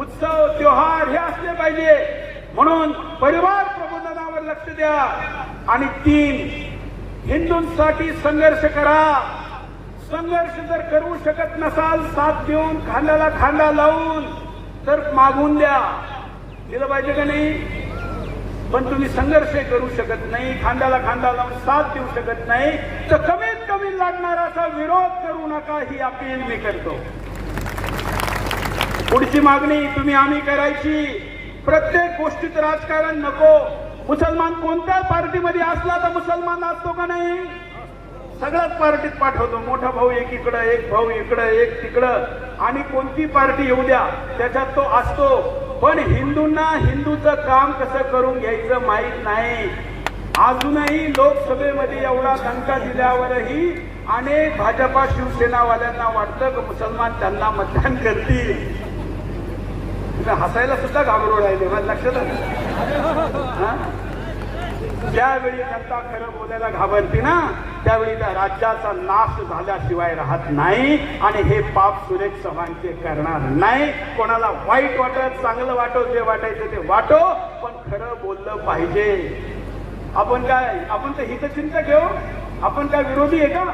उत्सव त्योहार हे असले पाहिजे. म्हणून परिवार प्रबोधनावर लक्ष द्या. आणि तीन हिंदूंसाठी संघर्ष करा. संघर्ष जर करू शकत नसाल साथ देऊन खांद्याला खांदा लावून तर मागून द्या. दिलं पाहिजे का नाही? पण तुम्ही संघर्ष करू शकत नाही खांद्याला खांदा लावून साथ देऊ शकत नाही तर कमीत कमी लागणारा असा विरोध करू नका ही अपील मी करतो. पुढची मागणी तुम्ही आम्ही करायची. प्रत्येक गोष्टीत राजकारण नको. मुसलमान कोणत्या पार्टीमध्ये असला तर मुसलमान असतो का नाही? सगळ्याच पार्टीत पाठवतो. मोठा भाऊ एक इकडं एक भाऊ इकडं एक तिकडं. आणि कोणती पार्टी येऊ द्या त्याच्यात तो असतो. पण हिंदूंना हिंदूचं काम कसं करून घ्यायचं माहीत नाही. अजूनही लोकसभेमध्ये एवढा दंका दिल्यावरही अनेक भाजपा शिवसेनावाल्यांना वाटतं की मुसलमान त्यांना मतदान करतील. तुम्ही हसायला सुद्धा घाबरू राहिले मला लक्षात आलं. ज्यावेळी जनता खरं बोलायला घाबरते ना त्यावेळी त्या राज्याचा नाश झाल्याशिवाय राहत नाही आणि हे पाप सुरेश चव्हाणचे करणार नाही. कोणाला वाईट वाटत चांगलं वाटो जे वाटायचं ते वाटो पण खरं बोललं पाहिजे. आपण काय आपण तर हितचिंतक घेऊ हो. आपण काय विरोधी आहे का?